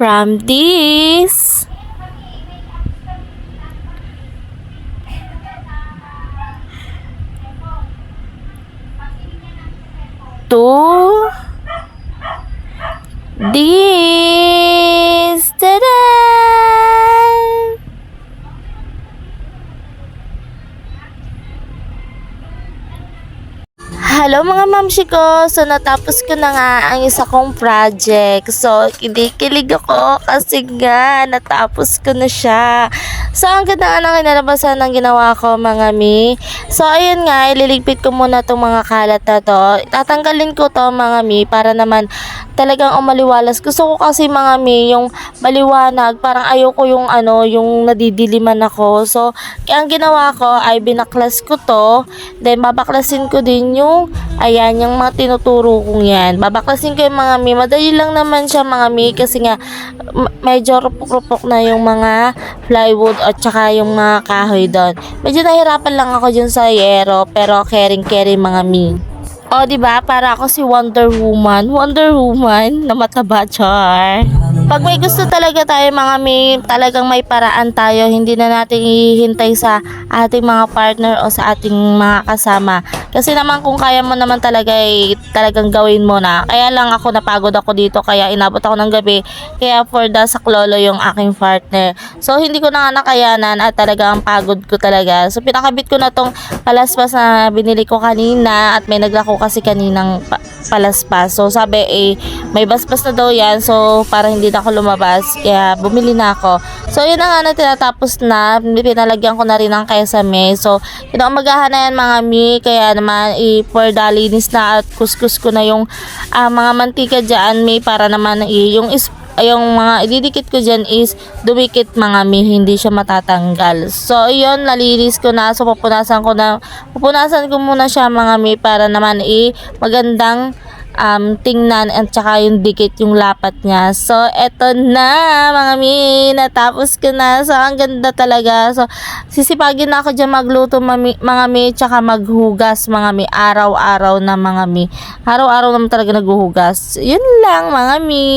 from this to this. Hello mga mamshi ko! So natapos ko na nga ang isa kong project. So kinikilig ako kasi nga natapos ko na siya. So ang ganda nga ng kinalabasan ng ginawa ko mga mi. So ayun nga, ililigpit ko muna tong mga kalat na to. Tatanggalin ko to mga mi para naman talagang umaliwalas. Gusto ko kasi mga mi yung maliwanag. Parang ayoko yung ano, yung nadidiliman ako. So kaya ang ginawa ko ay binaklas ko to. Then babaklasin ko din yung ayan yung mga tinuturo kong yan. Babaklasin ko yung mga mi. Madali lang naman siya mga mi kasi nga medyo rupok-rupok na yung mga plywood at saka yung mga kahoy doon. Medyo nahirapan lang ako dyan sa yero pero caring-caring mga mi. O, di ba? Para ako si Wonder Woman. Wonder Woman na mataba, char. Pag may gusto talaga tayo mga may, talagang may paraan tayo, hindi na natin ihintay sa ating mga partner o sa ating mga kasama. Kasi naman kung kaya mo naman talaga, eh, talagang gawin mo na. Kaya lang ako napagod ako dito, kaya inabot ako ng gabi. Kaya for the saklolo yung aking partner. So, hindi ko na nga nakayanan at talagang pagod ko talaga. So, pinakabit ko na tong palaspas na binili ko kanina at may naglako kasi kaninang pa- palaspas. So, sabi eh, may basbas na daw yan. So, para hindi na ako lumabas. Kaya, bumili na ako. So, yun na nga na tinatapos na. Pinalagyan ko na rin ng kesame. So, kinaumagahan na yan mga mi. Kaya naman, i-pour dalinis na at kuskus ko na yung ah, mga mantika dyan, mi. Para naman, i- yung is yung mga ididikit ko dyan is dumikit mga mi, hindi siya matatanggal. So, yun, nalinis ko na. So, pupunasan ko na, pupunasan ko muna siya mga mi para naman i magandang um, tingnan at saka yung dikit yung lapat niya. So, eto na mga mi, natapos ko na. So, ang ganda talaga. So, sisipagin na ako dyan magluto mami, mga mi, tsaka maghugas mga mi, araw-araw na mga mi. Araw-araw naman talaga naghuhugas. Yun lang mga mi.